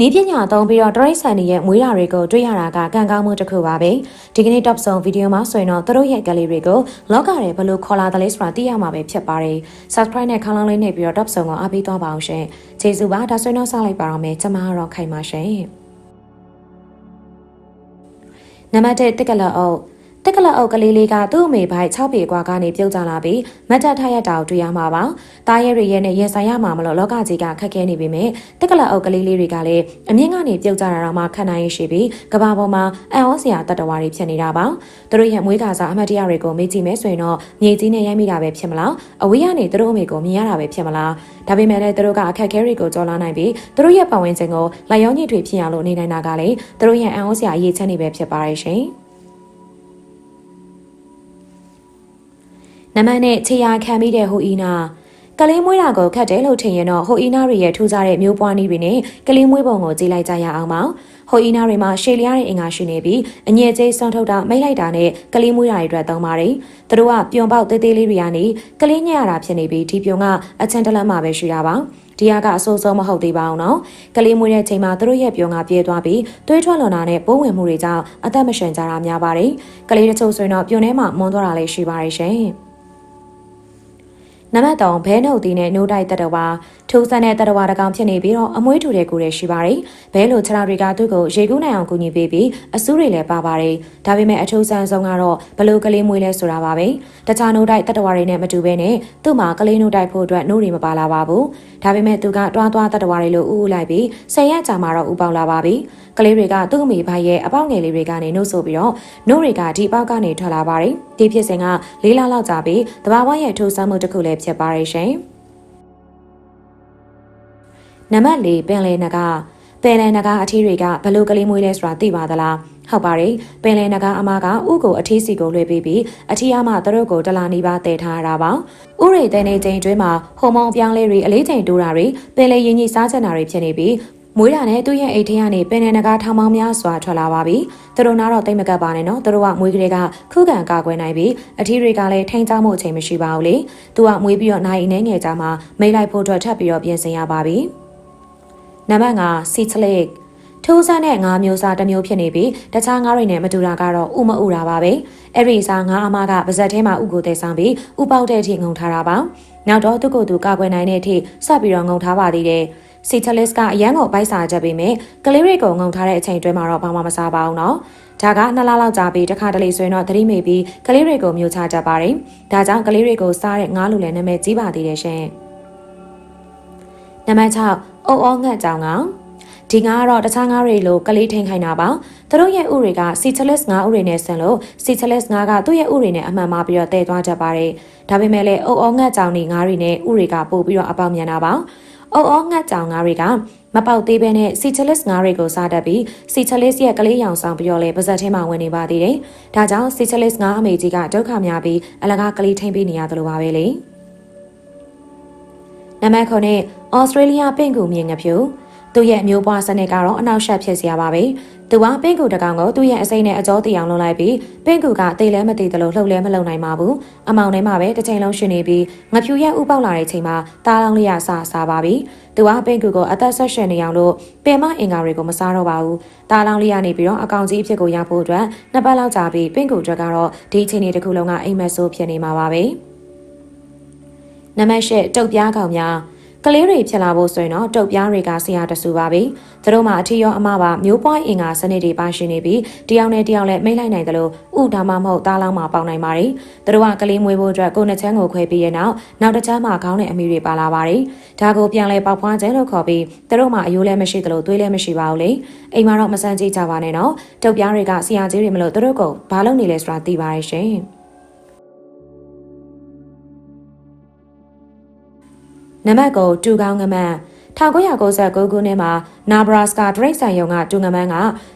နီးပညာသုံးပြီးတော့တရိတ်ဆန်တွေရဲ့မွေးရာတွေကိုတွေ့ရတာကကံကောင်းမှုတစ်ခုပါပဲဒီကနေ့ top ဆုံးဗီဒီယိုမှာဆိုရင်တော့သူတို့ရဲ့ကလေးတွေကိုလောကရဲဘယ်လိုခေါ်လာတယ်လဲဆိုတာသိရမှာပဲဖြစ်ပါတယ် subscribe နဲ့ခေါင်းလောင်းလေးနှိပ်ပြီးတော့ top ဆုံးကိုအားပေးသွားပါအောင်ရှင်ကျေးဇူးပါဒါဆိုရင်တော့ဆက်လိုက်ပါတော့မယ်ကျွန်မကတော့ခိုင်ပါရှင်နံပါတ်1တက်ကလအုပ် တက်ကလအုပ်ကလေးလေးကသူ့အမေဘိုက်6ပေကွာကနေပြုတ်ကျလာပြီးမတ်တပ်ထရက်တာကိုတွေ့ရမှာပါ။တားရဲတွေရဲ့နဲ့ရင်ဆိုင်ရမှာမလို့လောကကြီးကခက်ခဲနေပေမဲ့တက်ကလအုပ်ကလေးလေးတွေကလည်းအမြင့်ကနေပြုတ်ကျလာတော့မှခံနိုင်ရရှိပြီးကဘာပေါ်မှာအံ့ဩစရာတတဝါတွေဖြစ်နေတာပါ။သူတို့ရဲ့မွေးကစားအမှတ်တရတွေကိုမေ့ကြည့်မယ်ဆိုရင်တော့မြေကြီးနဲ့ရိုက်မိတာပဲဖြစ်မလား။အဝေးကနေသူတို့အမေကိုမြင်ရတာပဲဖြစ်မလား။ဒါပေမဲ့လည်းသူတို့ကအခက်အခဲတွေကိုကြော်လာနိုင်ပြီးသူတို့ရဲ့ပတ်ဝန်းကျင်ကိုလျော်ညှိထွေဖြစ်ရလို့နေနိုင်တာကလည်းသူတို့ရဲ့အံ့ဩစရာအရေးချမ်းတွေပဲဖြစ်ပါရဲ့ရှင်။ နမနဲ့ခြေရာခံမိတဲ့ဟိုအီနာကလေးမွေးတာကိုခတ်တယ်လို့ထင်ရင်တော့ဟိုအီနာတွေရဲ့ထူးခြားတဲ့မျိုးပွားနည်းတွေနဲ့ကလေးမွေးပုံကိုကြည့်လိုက်ကြရအောင်ပါဟိုအီနာတွေမှာရှေလျားတဲ့အင်္ဂါရှိနေပြီးအငြဲကျိစွန့်ထုတ်တာမိတ်လိုက်တာနဲ့ကလေးမွေးတာတွေအတွက်သုံးပါတယ်သူတို့ကပြုံပေါက်သေးသေးလေးတွေကနေကလေးညက်ရတာဖြစ်နေပြီးဒီပြုံကအချန်တလန့်မှာပဲရှိတာပါဒီဟာကအဆိုးဆုံးမဟုတ်သေးပါဘူးနော်ကလေးမွေးတဲ့ချိန်မှာသူတို့ရဲ့ပြုံကပြဲသွားပြီးသွေးထွက်လွန်တာနဲ့ပိုးဝင်မှုတွေကြောင့်အသက်မရှင်ကြတာများပါတယ်ကလေးတချို့ဆိုရင်တော့ပြုံထဲမှာမွန်းသွားတာလည်းရှိပါတယ်ရှင် နံပါတ်3ဘဲနှုတ်တီနဲ့နှိုးတိုက်တတဝါထိုးဆန်းတဲ့တတဝါတကောင်ဖြစ်နေပြီးတော့အမွှေးထူတဲ့ကိုယ်တွေရှိပါတယ်။ဘဲလိုခြေထောက်တွေကသူ့ကိုရေကူးနိုင်အောင်ကူညီပေးပြီးအဆူးတွေလည်းပါပါတယ်။ဒါပေမဲ့အထိုးဆန်းဆုံးကတော့ဘလို့ကလေးမွေးလဲဆိုတာပါပဲ။တခြားနှိုးတိုက်တတဝါတွေနဲ့မတူဘဲနဲ့သူ့မှာကလေးနှိုးတိုက်ဖို့အတွက်နှိုးတွေမပါလာပါဘူး။ဒါပေမဲ့သူကတွားတွားတတဝါတွေလိုဥဥလိုက်ပြီးဆယ်ရက်ကြာမှတော့ဥပေါက်လာပါပြီ။ကလေးတွေကသူ့အမိဘရဲ့အပေါက်ငယ်လေးတွေကနေနှုတ်ဆိုပြီးတော့နှိုးတွေကဒီပေါက်ကနေထွက်လာပါတယ်။ဒီဖြစ်စဉ်ကလေးလလောက်ကြာပြီးတဘာဝရဲ့ထိုးဆန်းမှုတစ်ခုလည်းဖြစ်ပါတယ်ရှင်။ နံပါတ်၄ပင်လယ်နဂပင်လယ်နဂအထီးတွေကဘလို့ကလေးမွေးလဲဆိုတာသိပါသလားဟုတ်ပါတယ်ပင်လယ်နဂအမကဥကိုအထီးစီကိုလွှဲပေးပြီးအထီးအမသူတို့ကိုတလာနီးပါတည်ထားရတာပါဥရိတဲ့နေချိန်တွင်းမှာဟိုမုံပြောင်းလေးတွေအလေးချိန်တိုးတာတွေပင်လယ်ရင်းကြီးစားချင်တာတွေဖြစ်နေပြီးမွေးတာနဲ့သူ့ရဲ့အိတ်ထဲကနေပင်နယ်နဂါထောင်ပေါင်းများစွာထွက်လာပါပြီ။သူတို့နားတော့တိတ်မကပ်ပါနဲ့နော်။သူတို့ကမွေးကလေးကခုခံကာကွယ်နိုင်ပြီးအထီးတွေကလည်းထိန်းချမှုအချိန်မရှိပါဘူးလေ။သူကမွေးပြီးတော့နိုင်နေငယ်ကြမှာမိလိုက်ဖို့အတွက်ထပ်ပြီးတော့ပြင်ဆင်ရပါပြီ။ နံပါတ်5 Cichlic ထိုးဆန်းတဲ့ငါးမျိုးစားတစ်မျိုးဖြစ်နေပြီးတခြားငါးတွေနဲ့မတူတာကတော့ဥမဥတာပါပဲအဲ့ဒီစားငါးအမကပါဇက်ထဲမှာဥကိုတဲဆောင်ပြီးဥပေါက်တဲ့အထိငုံထားတာပါနောက်တော့သူ့ကိုယ်သူကာကွယ်နိုင်တဲ့အထိဆက်ပြီးတော့ငုံထားပါသေးတယ်စီချလစ်ကအရန်ကိုပိုက်စာချက်ပေးမယ်ကလေးတွေကိုငုံထားတဲ့အချိန်တွဲမှာတော့ဘာမှမစားပါဘူးနော်ဒါကနှစ်လလောက်ကြာပြီးတစ်ခါတလေဆိုရင်တော့သတိမေ့ပြီးကလေးတွေကိုမျိုးချကြပါတယ်ဒါကြောင့်ကလေးတွေကိုစားတဲ့ငါးလူလည်းနာမည်ကြီးပါသေးတယ်ရှင်နံပါတ်6 အုံအောငှက်ကြောင်ကောင်ဒီငါကတော့တခြားငါးတွေလိုကလေးထိန်ခိုင်းတာပါသူတို့ရဲ့ဥတွေက Cichlis ငါးဥတွေနဲ့ဆင်လို့ Cichlis ငါးကသူ့ရဲ့ဥတွေနဲ့အမှန်မှာပြီးတော့တည်သွားတတ်ပါတယ်ဒါပေမဲ့လည်းအုံအောငှက်ကြောင်တွေငါးတွေနဲ့ဥတွေကပို့ပြီးတော့အပေါက်မြန်တာပါအုံအောငှက်ကြောင်ငါးတွေကမပေါက်သေးဘဲနဲ့ Cichlis ငါးတွေကိုစားတတ်ပြီး Cichlis ရဲ့ကလေးရောင်ဆောင်ပြီးတော့လဲပါဇက်ထဲမှာဝင်နေပါသေးတယ်ဒါကြောင့် Cichlis ငါးအမေကြီးကဒုက္ခများပြီးအလကားကလေးထိန်ပေးနေရတယ်လို့ပါပဲလေ နံပါတ်9နဲ့ဩစတြေးလျပင့်ကူမြင်ငဖြူသူ့ရဲ့မျိုးပွားစနစ်ကတော့အနောက်ရှက်ဖြစ်စရာပါပဲ။သူကပင့်ကူတကောင်ကိုသူ့ရဲ့အစိမ့်နဲ့အကြောတရားလုံးလိုက်ပြီးပင့်ကူကတိတ်လဲမတိတ်တယ်လို့လှုပ်လဲမလှုပ်နိုင်ပါဘူး။အမောင်ထဲမှာပဲတစ်ချိန်လုံးရှင်နေပြီးငဖြူရဲ့ဥပေါက်လာတဲ့ချိန်မှာတားလောင်းလေးရဆာစားပါပြီ။သူကပင့်ကူကိုအသက်ဆက်ရှင်နေအောင်လို့ပင်မအင်္ဂါတွေကိုမစားတော့ပါဘူး။တားလောင်းလေးရနေပြီးတော့အကောင်ကြီးအဖြစ်ကိုရဖို့အတွက်နှစ်ပတ်လောက်ကြာပြီးပင့်ကူအတွက်ကတော့ဒီအချိန်လေးတစ်ခုလုံးကအိမ်မက်ဆိုးဖြစ်နေမှာပါပဲ။ နံပါတ်၈တုတ်ပြားကောင်များကလေးတွေဖြစ်လာဖို့ဆိုရင်တော့တုတ်ပြားတွေကဆရာတဆူပါပဲ။သူတို့မှာအထီရောအမပါမျိုးပွားအင်္ဂါစနစ်တွေပါရှိနေပြီးတယောက်နဲ့တယောက်လည်းမိတ်လိုက်နိုင်တယ်လို့ဥဒါမှမဟုတ်သားလောင်းမှာပေါက်နိုင်ပါတယ်။သူတို့ကကလေးမွေးဖို့အတွက်ကိုယ်နှချမ်းကိုခွဲပြီးရနောက်နောက်တစ်ချမ်းမှာခေါင်းနဲ့အမီတွေပါလာပါတယ်။ဒါကိုပြန်လဲပေါက်ဖွားခြင်းလို့ခေါ်ပြီးသူတို့မှာအယိုးလည်းမရှိတယ်လို့သွေးလည်းမရှိပါဘူးလေ။အိမ်မှာတော့မစမ်းကြည့်ကြပါနဲ့နော်။တုတ်ပြားတွေကဆရာကြီးတွေမလို့သူတို့ကဘာလုပ်နေလဲဆိုတာသိပါတယ်ရှင်။ နံပါတ်ကိုတူကောင်းငမန်း1999ခုနှစ်မှာနာဘရာစကာဒရိတ်ဆိုင်ယုံကတူငမန်းက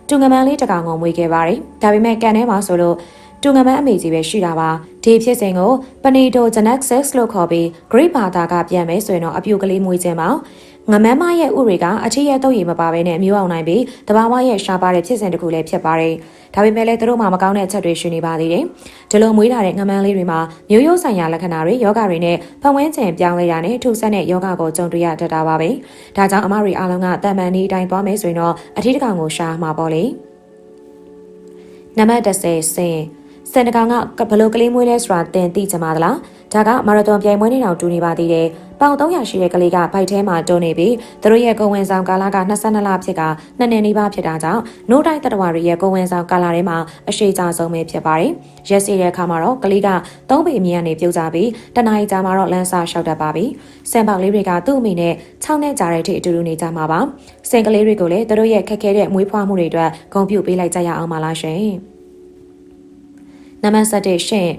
တူငမန်းလေးတကောင်ကိုမွေးခဲ့ပါတယ်။ဒါပေမဲ့ကန်ထဲမှာဆိုလို့တူငမန်းအမေကြီးပဲရှိတာပါ။ဒီဖြစ်စဉ်ကိုပနီတိုဂျနက်ဆက်လို့ခေါ်ပြီး Great ဘာသာကပြန်မယ်ဆိုရင်တော့အပြူကလေးမွေးခြင်းပါ။ငငမန်းမရဲ့ဥတွေကအထီးရဲ့တုပ်ရည်မပါဘဲနဲ့မျိုးအောင်နိုင်ပြီးတဘာဝရဲ့ရှားပါတဲ့ဖြစ်စဉ်တစ်ခုလည်းဖြစ်ပါတယ်။ ဒါပေမဲ့လည်းသူတို့မှမကောင်းတဲ့အချက်တွေရှိနေပါသေးတယ်။ဒီလိုမွေးလာတဲ့ငမန်းလေးတွေမှာမျိုးရိုးဆိုင်ရာလက္ခဏာတွေယောဂတွေနဲ့ပတ်ဝန်းကျင်ပြောင်းလဲတာနဲ့ထူဆက်တဲ့ယောဂကိုကြုံတွေ့ရတတ်တာပါပဲ။ဒါကြောင့်အမတွေအားလုံးကတန်မှန်ဒီအတိုင်းသွားမယ်ဆိုရင်တော့အထီးတစ်ကောင်ကိုရှားမှာပေါ့လေ။နံပါတ်30စင် စင်တကောင်ကဘလို့ကလေးမွေးလဲဆိုတာသင်သိကြမှာသလားဒါကမာရသွန်ပြိုင်ပွဲနေတောင်တူနေပါသေးတယ်ပေါင်300ရှိတဲ့ကလေးကဘိုက်ထဲမှာတွန်းနေပြီးသူတို့ရဲ့ကိုဝင်ဆောင်ကာလက22လဖြစ်ကနှစ်နှစ်နီးပါးဖြစ်တာကြောင့်နိုးတိုင်းတတဝါတွေရဲ့ကိုဝင်ဆောင်ကာလထဲမှာအရှိကြဆုံးပဲဖြစ်ပါတယ်ရက်စီတဲ့အခါမှာတော့ကလေးက3ပေအမြင့်ကနေပြုတ်ကြပြီးတနအီကြာမှာတော့လမ်းစာလျှောက်တတ်ပါပြီစံပေါက်လေးတွေကသူ့အမိနဲ့6နှစ်ကြာတဲ့အထိအတူတူနေကြမှာပါစင်ကလေးတွေကိုလည်းသူတို့ရဲ့ခက်ခဲတဲ့မွေးဖွားမှုတွေအတွက်ဂုဏ်ပြုပေးလိုက်ကြရအောင်ပါလားရှင် နံပါတ်7ရှင့်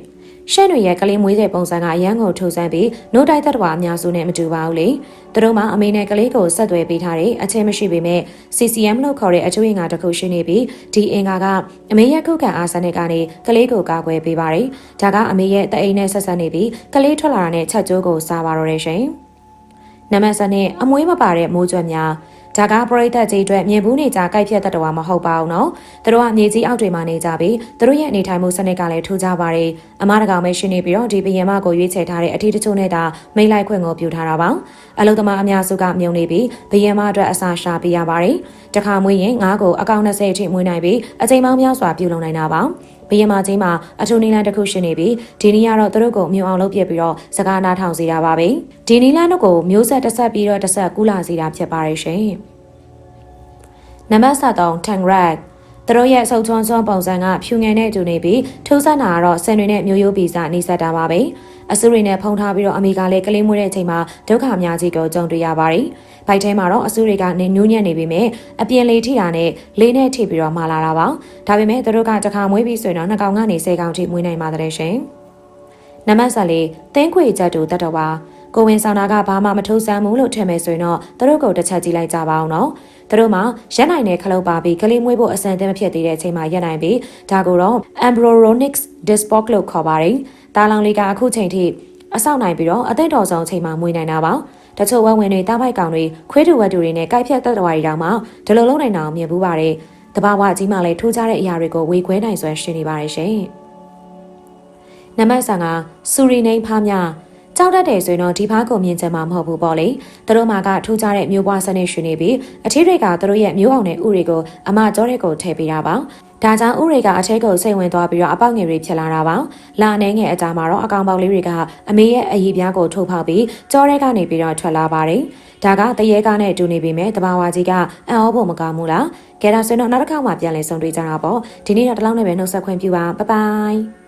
ရှင့်တွေရဲ့ကလေးမွေးတဲ့ပုံစံကအရန်ကိုထိုးဆန်းပြီးနို့တိုက်သက်တော်အများစုနဲ့မတူပါဘူးလေသူတို့မှအမေနဲ့ကလေးကိုဆက်သွယ်ပေးထားတဲ့အချင်းမရှိပေမဲ့ CCM လို့ခေါ်တဲ့အကျွေးငါတစ်ခုရှိနေပြီးဒီအင်္ဂါကအမေရဲ့ခုခံအားစနစ်ကနေကလေးကိုကာကွယ်ပေးပါတယ်ဒါကအမေရဲ့တအိမ်နဲ့ဆက်ဆက်နေပြီးကလေးထွက်လာတဲ့ချက်ကျိုးကိုစားပါတော့တယ်ရှင်နံပါတ်7နဲ့အမွေးမပါတဲ့မိုးကြွက်များ ဒါကပရိသတ်ကြီးအတွက်မြေဘူးနေကြကြိုက်ဖြတ်တတ်တော်မဟုတ်ပါဘူးနော်သူတို့ကမြေကြီးအောက်တွေမှာနေကြပြီးသူတို့ရဲ့အနေထိုင်မှုစနစ်ကလည်းထူးခြားပါတယ်အမားတကောင်ပဲရှင်းနေပြီးတော့ဒီဘယံမကိုရွေးချယ်ထားတဲ့အထီးတချို့နဲ့ဒါမိတ်လိုက်ခွင့်ကိုပြုထားတာပါအလုသမားအများစုကမြုံနေပြီးဘယံမအတွက်အစာရှာပေးရပါတယ်တခါမွေးရင်ငါးကိုအကောင့်20အထိမွေးနိုင်ပြီးအချိန်ပေါင်းများစွာပြုလုပ်နိုင်တာပါ ဘယမချင်းမှာအထူးနီလန်တစ်ခုရှိနေပြီးဒီနီကတော့သူတို့ကိုမြုံအောင်လုပ်ပြပြီးတော့စကားနာထောင်စေတာပါပဲဒီနီလန်တို့ကိုမျိုးဆက်တစ်ဆက်ပြီးတော့တစ်ဆက်ကူးလာစေတာဖြစ်ပါရဲ့ရှင်နံပါတ်73 Tangrak သူတို့ရဲ့အဆုပ်ချွန်းချွန်းပုံစံကဖြူငယ်နဲ့တူနေပြီးထူးဆန်းတာကတော့ဆင်တွေနဲ့မျိုးရိုးဗီဇနှိစက်တာပါပဲ အဆူတွေနဲ့ဖုံထားပြီးတော့အမေကလည်းကလေးမွေးတဲ့အချိန်မှာဒုက္ခအများကြီးကိုကြုံတွေ့ရပါတယ်။ဘိုက်ထဲမှာတော့အဆူတွေကနေနူးညံ့နေပြီမဲ့အပြင်လေထိတာနဲ့လေးနဲ့ထိပြီးတော့မှာလာတာပါ။ဒါပေမဲ့သူတို့ကတစ်ခါမွေးပြီးဆိုရင်တော့နှစ်ကောင်ကနေဆယ်ကောင်ထိမွေးနိုင်ပါတယ်ရှင်။နံပါတ်၄သင်းခွေချက်တူတတ်တော်ပါကိုဝင်ဆောင်တာကဘာမှမထိုးဆန်းဘူးလို့ထင်မယ်ဆိုရင်တော့သူတို့ကိုတစ်ချက်ကြည့်လိုက်ကြပါအောင်နော်သူတို့မှရက်နိုင်တဲ့ခလုတ်ပါပြီးကလေးမွေးဖို့အစံသင့်မဖြစ်သေးတဲ့အချိန်မှာရက်နိုင်ပြီးဒါကိုတော့ embryonic dysport လို့ခေါ်ပါတယ် တာလောင်လေးကအခုချိန်ထိအဆောက်နိုင်ပြီးတော့အသက်တော်ဆုံးအချိန်မှာမွေးနိုင်တာပါတချို့ဝက်ဝင်တွေတားပိုက်ကောင်တွေခွေးတူဝက်တူတွေနဲ့ကြိုက်ဖြတ်တက်တော်ရီတောင်မှဒီလိုလုံးနိုင်တာမြင်ဘူးပါတယ်တဘာဝကြီးမှလည်းထိုးကြတဲ့အရာတွေကိုဝေခွဲနိုင်စွမ်းရှိနေပါတယ်ရှင်နံပါတ်5ကစူရီနိန်ဖားများ ကြောက်တတ်တယ်ဆိုရင်တော့ဒီဖားကိုမြင်ချင်မှာမဟုတ်ဘူးပေါ့လေသူတို့မှာကထူးခြားတဲ့မျိုးပွားစနစ်ရှင်နေပြီးအထီးတွေကသူတို့ရဲ့မျိုးအောင်တဲ့ဥတွေကိုအမကြောတဲ့ကိုထည့်ပေးတာပါဒါကြောင့်ဥတွေကအထဲကိုစိတ်ဝင်သွားပြီးတော့အပေါက်ငယ်တွေဖြစ်လာတာပါလာအနေငယ်အကြမှာတော့အကောင်ပေါက်လေးတွေကအမေရဲ့အည်ပြားကိုထုတ်ဖောက်ပြီးကြောတဲ့ကနေပြီးတော့ထွက်လာပါတယ်ဒါကတရေကားနဲ့တူနေပြီမဲ့တဘာဝကြီးကအံ့ဩဖို့မကောင်းဘူးလားကဲဒါဆိုရင်တော့နောက်တစ်ခါမှပြန်လည်ဆုံတွေ့ကြတာပေါ့ဒီနေ့တော့ဒီလောက်နဲ့ပဲနှုတ်ဆက်ခွင့်ပြုပါဘိုင်ဘိုင်